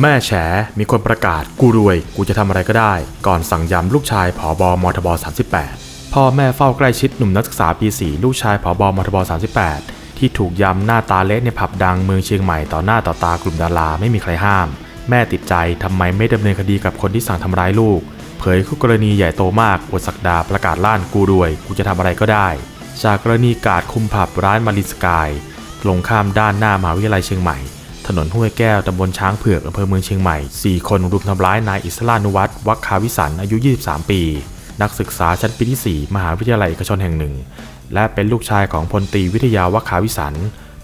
แม่แฉ มีคนประกาศกูรวย กูจะทำอะไรก็ได้ ก่อนสั่งยำลูกชายผอบอมทบ 38 พ่อแม่เฝ้าใกล้ชิดหนุ่มนักศึกษาปี 4 ลูกชายผอบอมทบ 38 ที่ถูกยำหน้าตาเละในผับดังเมืองเชียงใหม่ต่อหน้าต่อตากลุ่มดาราไม่มีใครห้าม แม่ติดใจทำไมไม่ดำเนินคดีกับคนที่สั่งทำร้ายลูก เผยคู่กรณีใหญ่โตมากอวดศักดาประกาศล้านกูรวย กูจะทำอะไรก็ได้ จากกรณีกาดคุมผับร้านมารินสกาย ตรงข้ามด้านหน้ามหาวิทยาลัยเชียงใหม่ ถนนห้วยแก้วตำบลช้างเผือกอำเภอเมืองเชียงใหม่ 4 คนรุมทำร้ายนายอิสลานุวัฒน์วัคคาวิสันอายุ 23 ปี นักศึกษาชั้นปีที่ 4 มหาวิทยาลัยเอกชนแห่งหนึ่ง และเป็นลูกชายของพลตีวิทยาวัคคาวิสัน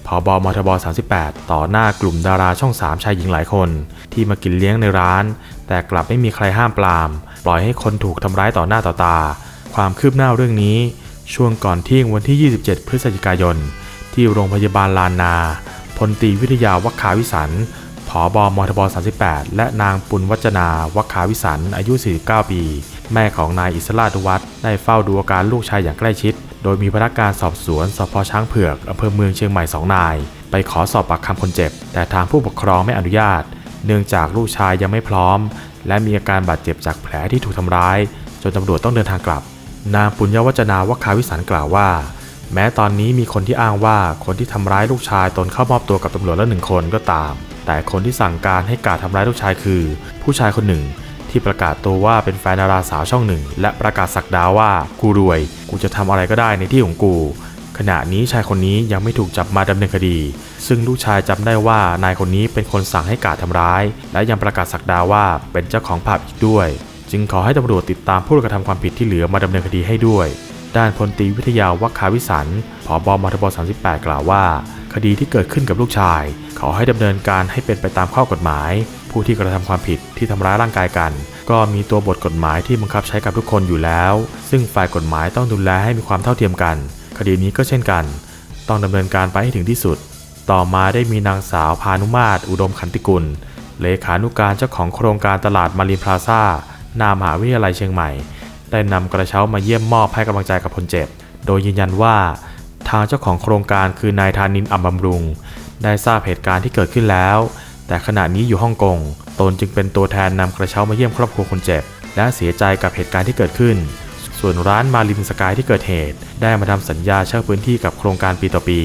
ผอบมทบ 38 ต่อหน้ากลุ่มดาราช่อง 3 ชายหญิงหลายคน ที่มากินเลี้ยงในร้าน แต่กลับไม่มีใครห้ามปราม ปล่อยให้คนถูกทำร้ายต่อหน้าต่อตา ความคืบหน้าเรื่องนี้ ช่วงก่อนเที่ยงวันที่ 27 พฤศจิกายน ที่โรงพยาบาลลานนาพลตรีวิทยาวัคคาวิสันผอบอมทบ 38 และนางปุณวัจนาวัคคาวิสันอายุ 49 ปี แม่ของนายอิสรานุวัฒน์ได้เฝ้าดูอาการลูกชายอย่างใกล้ชิด โดยมีพนักงานสอบสวนสพช้างเผือกอำเภอเมืองเชียงใหม่สองนาย ไปขอสอบปากคำคนเจ็บ แต่ทางผู้ปกครองไม่อนุญาต เนื่องจากลูกชายยังไม่พร้อม และมีอาการบาดเจ็บจากแผลที่ถูกทำร้าย จนตำรวจต้องเดินทางกลับ นางปุญญวัจนาวัคคาวิสันกล่าวว่า แม้ตอนนี้มีคนที่อ้างว่าคนที่ทำร้ายลูกชายตนเข้ามอบตัวกับตำรวจแล้วหนึ่งคนก็ตาม แต่คนที่สั่งการให้การทำร้ายลูกชายคือ ผู้ชายคนหนึ่ง ที่ประกาศตัวว่าเป็นแฟนดาราสาวช่องหนึ่ง และประกาศสักดาว่ากูรวย กูจะทำอะไรก็ได้ในที่ของกู ขณะนี้ชายคนนี้ยังไม่ถูกจับมาดำเนินคดี ซึ่งลูกชายจำได้ว่านายคนนี้เป็นคนสั่งให้กาดทำร้าย และยังประกาศสักดาว่าเป็นเจ้าของผับอีกด้วย จึงขอให้ตำรวจติดตามผู้กระทำความผิดที่เหลือมาดำเนินคดีให้ด้วย ด้านพลตีวิทยาวัคคาวิสันผอบอมทบ 38 กล่าวว่า คดีที่เกิดขึ้นกับลูกชายขอให้ดำเนินการให้เป็นไปตามข้อกฎหมาย ผู้ที่กระทำความผิดที่ทำร้ายร่างกายกัน ก็มีตัวบทกฎหมายที่บังคับใช้กับทุกคนอยู่แล้ว ซึ่งฝ่ายกฎหมายต้องดูแลให้มีความเท่าเทียมกัน คดีนี้ก็เช่นกัน ต้องดำเนินการไปให้ถึงที่สุด ต่อมาได้มีนางสาวพานุมาตรอุดมขันติกุล เลขานุการเจ้าของโครงการตลาดมารินพลาซ่าหนามหาวิทยาลัยเชียงใหม่ ได้นำกระเช้ามาเยี่ยมมอบให้กำลังใจกับคนเจ็บ โดยยืนยันว่าทางเจ้าของโครงการคือนายธานินอัมบำรุง ได้ทราบเหตุการณ์ที่เกิดขึ้นแล้ว แต่ขณะนี้อยู่ฮ่องกง ตนจึงเป็นตัวแทนนำกระเช้ามาเยี่ยมครอบครัวคนเจ็บ และเสียใจกับเหตุการณ์ที่เกิดขึ้น ส่วนร้านมารินสกายที่เกิดเหตุ ได้มาทำสัญญาเช่าพื้นที่กับโครงการปีต่อปี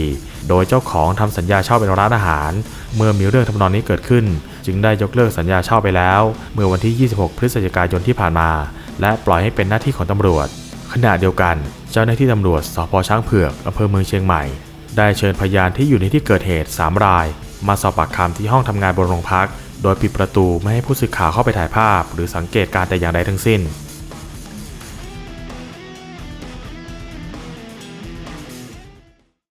โดยเจ้าของทำสัญญาเช่าเป็นร้านอาหาร เมื่อมีเรื่องทำนองนี้เกิดขึ้น จึงได้ยกเลิกสัญญาเช่าไปแล้ว เมื่อวันที่ 26 พฤศจิกายนที่ผ่านมา และปล่อยให้เป็นหน้าที่ของตำรวจ ขณะเดียวกัน เจ้าหน้าที่ตำรวจสพช้างเผือกอำเภอเมืองเชียงใหม่ ได้เชิญพยานที่อยู่ในที่เกิดเหตุ 3 ราย มาสอบปากคำที่ห้องทำงานบนโรงพัก โดยปิดประตูไม่ให้ผู้สื่อข่าวเข้าไปถ่ายภาพ หรือสังเกตการณ์แต่อย่างใดทั้งสิ้น